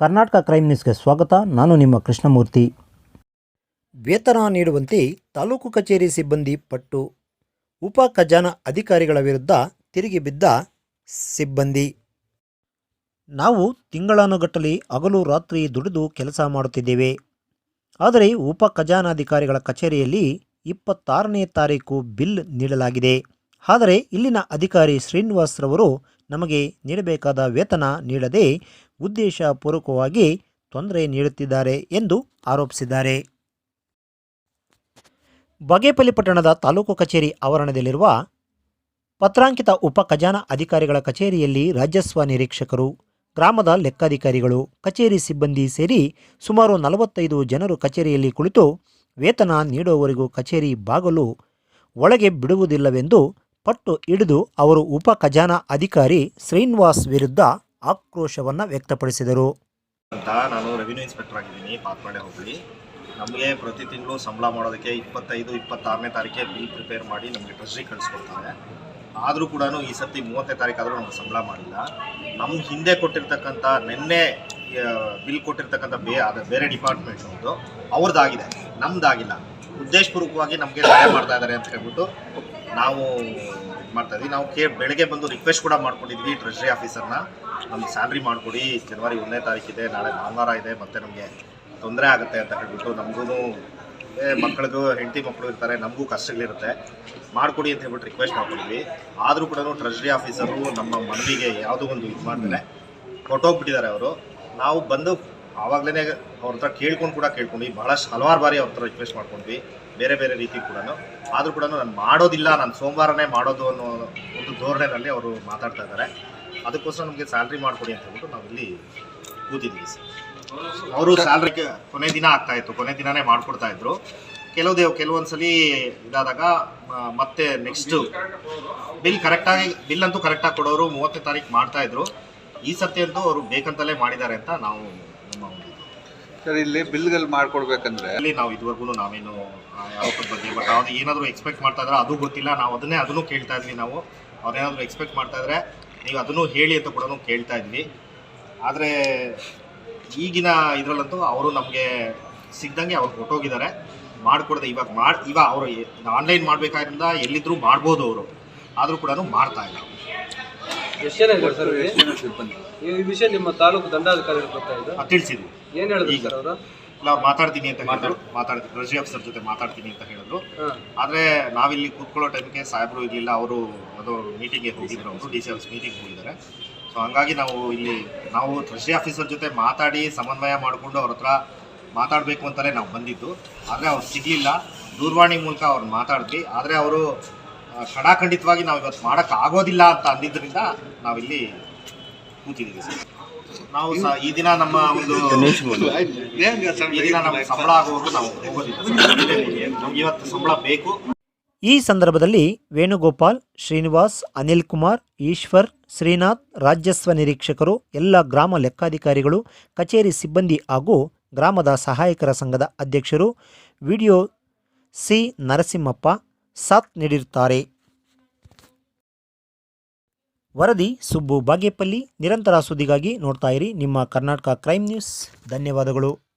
Karnataka crime ನ್ಯೂಸ್ಗೆ ಸ್ವಾಗತ. ನಾನು ನಿಮ್ಮ ಕೃಷ್ಣಮೂರ್ತಿ. ವೇತನ ನೀಡುವಂತೆ ತಾಲೂಕು ಕಚೇರಿ ಸಿಬ್ಬಂದಿ ಪಟ್ಟು ಉಪ ಖಜಾನಾ ಅಧಿಕಾರಿಗಳ ವಿರುದ್ಧ ತಿರುಗಿ ಬಿದ್ದ ಸಿಬ್ಬಂದಿ. ನಾವು ತಿಂಗಳಾನುಗಟ್ಟಲೆ ಹಗಲು ರಾತ್ರಿ ದುಡಿದು ಕೆಲಸ ಮಾಡುತ್ತಿದ್ದೇವೆ. ಆದರೆ ಉಪ ಖಜಾನಾಧಿಕಾರಿಗಳ ಕಚೇರಿಯಲ್ಲಿ ಇಪ್ಪತ್ತಾರನೇ ತಾರೀಕು ಬಿಲ್ ನೀಡಲಾಗಿದೆ. ಆದರೆ ಇಲ್ಲಿನ ಅಧಿಕಾರಿ ಶ್ರೀನಿವಾಸ್ರವರು ನಮಗೆ ನೀಡಬೇಕಾದ ವೇತನ ನೀಡದೆ ಉದ್ದೇಶಪೂರ್ವಕವಾಗಿ ತೊಂದರೆ ನೀಡುತ್ತಿದ್ದಾರೆ ಎಂದು ಆರೋಪಿಸಿದ್ದಾರೆ. ಬಗೇಪಲ್ಲಿ ಪಟ್ಟಣದ ತಾಲೂಕು ಕಚೇರಿ ಆವರಣದಲ್ಲಿರುವ ಪತ್ರಾಂಕಿತ ಉಪ ಖಜಾನಾ ಅಧಿಕಾರಿಗಳ ಕಚೇರಿಯಲ್ಲಿ ರಾಜಸ್ವ ನಿರೀಕ್ಷಕರು, ಗ್ರಾಮದ ಲೆಕ್ಕಾಧಿಕಾರಿಗಳು, ಕಚೇರಿ ಸಿಬ್ಬಂದಿ ಸೇರಿ ಸುಮಾರು ನಲವತ್ತೈದು ಜನರು ಕಚೇರಿಯಲ್ಲಿ ಕುಳಿತು ವೇತನ ನೀಡುವವರೆಗೂ ಕಚೇರಿ ಬಾಗಲು ಒಳಗೆ ಬಿಡುವುದಿಲ್ಲವೆಂದು ಪಟ್ಟು ಹಿಡಿದು ಅವರು ಉಪ ಖಜಾನಾ ಅಧಿಕಾರಿ ಶ್ರೀನಿವಾಸ್ ವಿರುದ್ಧ ಆಕ್ರೋಶವನ್ನು ವ್ಯಕ್ತಪಡಿಸಿದರು. ಅಂತ ನಾನು ರೆವಿನ್ಯೂ ಇನ್ಸ್ಪೆಕ್ಟರ್ ಆಗಿದ್ದೀನಿ. ಪಾತ್ಮಡೆ ಹೋಗಲಿ. ನಮಗೆ ಪ್ರತಿ ತಿಂಗಳು ಸಂಬಳ ಮಾಡೋದಕ್ಕೆ ಇಪ್ಪತ್ತೈದು, ಇಪ್ಪತ್ತಾರನೇ ತಾರೀಕೆ ಬಿಲ್ ಪ್ರಿಪೇರ್ ಮಾಡಿ ನಮಗೆ ಟ್ರೆಸ್ರಿ ಕಳಿಸ್ಕೊಡ್ತಾರೆ. ಆದರೂ ಕೂಡ ಈ ಸರ್ತಿ ಮೂವತ್ತನೇ ತಾರೀಕಾದರೂ ನಮ್ಗೆ ಸಂಬಳ ಮಾಡಿಲ್ಲ. ನಮ್ಮ ಹಿಂದೆ ಕೊಟ್ಟಿರ್ತಕ್ಕಂಥ ನಿನ್ನೆ ಬಿಲ್ ಕೊಟ್ಟಿರ್ತಕ್ಕಂಥ ಬೇ ಬೇರೆ ಡಿಪಾರ್ಟ್ಮೆಂಟ್ ಒಂದು ಅವ್ರದ್ದಾಗಿದೆ ನಮ್ಮದಾಗಿಲ್ಲ ಉದ್ದೇಶಪೂರ್ವಕವಾಗಿ ನಮಗೆ ಸಹಾಯ ಮಾಡ್ತಾ ಇದ್ದಾರೆ ಅಂತ ಹೇಳ್ಬಿಟ್ಟು ನಾವು ಮಾಡ್ತಾ ಇದ್ವಿ. ನಾವು ಕೇ ಬೆಳಗ್ಗೆ ಬಂದು ರಿಕ್ವೆಸ್ಟ್ ಕೂಡ ಮಾಡ್ಕೊಂಡಿದ್ವಿ ಟ್ರೆಷರಿ ಆಫೀಸರ್ನ ನಮ್ಗೆ ಸ್ಯಾಲ್ರಿ ಮಾಡಿಕೊಡಿ ಜನವರಿ ಒಂದನೇ ತಾರೀಕಿದೆ, ನಾಳೆ ಭಾನುವಾರ ಇದೆ, ಮತ್ತೆ ನಮಗೆ ತೊಂದರೆ ಆಗುತ್ತೆ ಅಂತ ಹೇಳ್ಬಿಟ್ಟು ನಮಗೂ ಮಕ್ಕಳಿಗೂ ಹೆಂಡತಿ ಮಕ್ಕಳು ಇರ್ತಾರೆ, ನಮಗೂ ಕಷ್ಟಗಳಿರುತ್ತೆ. ಮಾಡಿಕೊಡಿ ಅಂತ ಹೇಳ್ಬಿಟ್ಟು ರಿಕ್ವೆಸ್ಟ್ ಮಾಡ್ಕೊಂಡಿದ್ವಿ. ಆದರೂ ಕೂಡ ಟ್ರೆಷರಿ ಆಫೀಸರು ನಮ್ಮ ಮನವಿಗೆ ಯಾವುದೋ ಒಂದು ಇದು ಮಾಡ್ತಾರೆ. ಕೊಟ್ಟೋಗ್ಬಿಟ್ಟಿದ್ದಾರೆ ಅವರು. ನಾವು ಬಂದು ಆವಾಗಲೇ ಅವ್ರ ಹತ್ರ ಕೇಳ್ಕೊಂಡು ಕೂಡ ಕೇಳ್ಕೊಂಡ್ವಿ. ಭಾಳಷ್ಟು ಹಲವಾರು ಬಾರಿ ಅವ್ರ ಹತ್ರ ರಿಕ್ವೆಸ್ಟ್ ಮಾಡ್ಕೊಂಡ್ವಿ. ಬೇರೆ ಬೇರೆ ರೀತಿ ಕೂಡ ಆದರೂ ಕೂಡ ನಾನು ಮಾಡೋದಿಲ್ಲ, ನಾನು ಸೋಮವಾರನೇ ಮಾಡೋದು ಅನ್ನೋ ಒಂದು ಧೋರಣೆನಲ್ಲಿ ಅವರು ಮಾತಾಡ್ತಾ ಇದ್ದಾರೆ. ಅದಕ್ಕೋಸ್ಕರ ನಮಗೆ ಸ್ಯಾಲ್ರಿ ಮಾಡಿಕೊಡಿ ಅಂತ ಹೇಳ್ಬಿಟ್ಟು ನಾವು ಇಲ್ಲಿ ಕೂತಿದ್ದೀವಿ ಸರ್. ಅವರು ಸ್ಯಾಲ್ರಿ ಕೊನೆ ದಿನ ಆಗ್ತಾ ಇತ್ತು, ಕೊನೆ ದಿನನೇ ಮಾಡಿಕೊಡ್ತಾ ಇದ್ರು. ಕೆಲವು ದೇವ್, ಕೆಲವೊಂದ್ಸಲಿ ಇದಾದಾಗ ಮತ್ತೆ ನೆಕ್ಸ್ಟ್ ಬಿಲ್ ಕರೆಕ್ಟಾಗಿ ಬಿಲ್ ಅಂತೂ ಕರೆಕ್ಟಾಗಿ ಕೊಡೋರು ಮೂವತ್ತನೇ ತಾರೀಕು ಮಾಡ್ತಾ ಇದ್ರು. ಈ ಸರ್ತಿ ಅಂತೂ ಅವರು ಬೇಕಂತಲೇ ಮಾಡಿದ್ದಾರೆ ಅಂತ ನಾವು. ಸರ್ ಇಲ್ಲಿ ಬಿಲ್ಗಳು ಮಾಡ್ಕೊಡ್ಬೇಕಂದ್ರೆ? ಅಲ್ಲಿ ನಾವು ಇದುವರೆಗೂ ನಾವೇನು ಯಾವತ್ತೂ ಬಗ್ಗೆ ಬಟ್ ಅವ್ರು ಏನಾದರೂ ಎಕ್ಸ್ಪೆಕ್ಟ್ ಮಾಡ್ತಾ ಇದ್ರೆ ಅದು ಗೊತ್ತಿಲ್ಲ. ನಾವು ಅದನ್ನೇ ಅದನ್ನು ಕೇಳ್ತಾ ಇದ್ವಿ ನಾವು. ಅವ್ರೇನಾದರೂ ಎಕ್ಸ್ಪೆಕ್ಟ್ ಮಾಡ್ತಾ ಇದ್ರೆ ನೀವು ಅದನ್ನು ಹೇಳಿ ಅಂತ ಕೂಡ ಕೇಳ್ತಾ ಇದ್ವಿ. ಆದರೆ ಈಗಿನ ಇದರಲ್ಲಂತೂ ಅವರು ನಮಗೆ ಸಿಗ್ದಂಗೆ ಅವ್ರು ಕೊಟ್ಟೋಗಿದ್ದಾರೆ. ಮಾಡಿಕೊಡದೆ ಇವಾಗ ಮಾಡಿ ಇವಾಗ ಅವರು ಆನ್ಲೈನ್ ಮಾಡಬೇಕಾದ್ರಿಂದ ಎಲ್ಲಿದ್ದರೂ ಮಾಡ್ಬೋದು ಅವರು. ಆದರೂ ಕೂಡ ಮಾಡ್ತಾ ಇಲ್ಲ ಎಷ್ಟು ಜನ ಇದ್ದಾರೆ ಸರ್ ಎಷ್ಟು ಸಿಬ್ಬಂದಿ? ಈ ವಿಷಯ ನಿಮ್ಮ ತಾಲೂಕು ದಂಡಾಧಿಕಾರಿಗಳು ತಿಳಿಸಿದ್ವಿ ಏನ್ ಹೇಳಿದ್ರು. ಸರ್ ಅವರು? ಇಲ್ಲ ಮಾತಾಡ್ತೀನಿ ಅಂತ ಹೇಳಿದ್ರು. ಮಾತಾಡ್ತೀನಿ. ರಜಿ ಆಫೀಸರ್ ಜೊತೆ ಮಾತಾಡ್ತೀನಿ ಅಂತ ಹೇಳಿದ್ರು. ಆದ್ರೆ ನಾವಿಲ್ಲಿ ಕೂತ್ಕೊಳ್ಳೋ ಟೈಮ್ಗೆ ಸಾಹೇಬರು ಇರಲಿಲ್ಲ ಅವರು ಅದು ಮೀಟಿಂಗ್ಗೆ ಹೋಗಿದ್ರು ಅವರು ಡಿ ಸಿ ಆಫೀಸ್ ಮೀಟಿಂಗ್ ಹೋಗಿದ್ದಾರೆ. ಸೊ ಹಂಗಾಗಿ ನಾವು ಇಲ್ಲಿ ನಾವು ಟ್ರೆಷರಿ ಆಫೀಸರ್ ಜೊತೆ ಮಾತಾಡಿ ಸಮನ್ವಯ ಮಾಡಿಕೊಂಡು ಅವ್ರ ಹತ್ರ ಮಾತಾಡಬೇಕು ಅಂತಲೇ ನಾವು ಬಂದಿದ್ದು. ಆದರೆ ಅವ್ರು ಸಿಗಲಿಲ್ಲ. ದೂರವಾಣಿ ಮೂಲಕ ಅವ್ರು ಮಾತಾಡಿದ್ವಿ. ಆದರೆ ಅವರು ಖಡಾಖಂಡಿತವಾಗಿ ನಾವು ಇವತ್ತು ಮಾಡೋಕ್ಕಾಗೋದಿಲ್ಲ ಅಂತ ಅಂದಿದ್ದರಿಂದ ನಾವಿಲ್ಲಿ ಕೂತಿದ್ದೀವಿ ಸರ್. ನಾವು ಈ ದಿನ ನಮ್ಮ ಒಂದು ಸಂಬಳ ಇವತ್ತು ಸಂಬಳ ಬೇಕು. ಈ ಸಂದರ್ಭದಲ್ಲಿ ವೇಣುಗೋಪಾಲ್, ಶ್ರೀನಿವಾಸ್, ಅನಿಲ್ ಕುಮಾರ್, ಈಶ್ವರ್, ಶ್ರೀನಾಥ್, ರಾಜ್ಯಸ್ವ ನಿರೀಕ್ಷಕರು, ಎಲ್ಲ ಗ್ರಾಮ ಲೆಕ್ಕಾಧಿಕಾರಿಗಳು, ಕಚೇರಿ ಸಿಬ್ಬಂದಿ ಹಾಗೂ ಗ್ರಾಮದ ಸಹಾಯಕರ ಸಂಘದ ಅಧ್ಯಕ್ಷರು, ವಿಡಿಯೋ ಸಿ ನರಸಿಂಹಪ್ಪ ಸಾಥ್ ನೀಡಿರುತ್ತಾರೆ. ವರದಿ ಸುಬ್ಬು ಬಾಗೇಪಲ್ಲಿ. ನಿರಂತರ ಸುದ್ದಿಗಾಗಿ ನೋಡ್ತಾ ಇರಿ. ನಿಮ್ಮ ಕರ್ನಾಟಕ ಕ್ರೈಮ್ ನ್ಯೂಸ್. ಧನ್ಯವಾದಗಳು.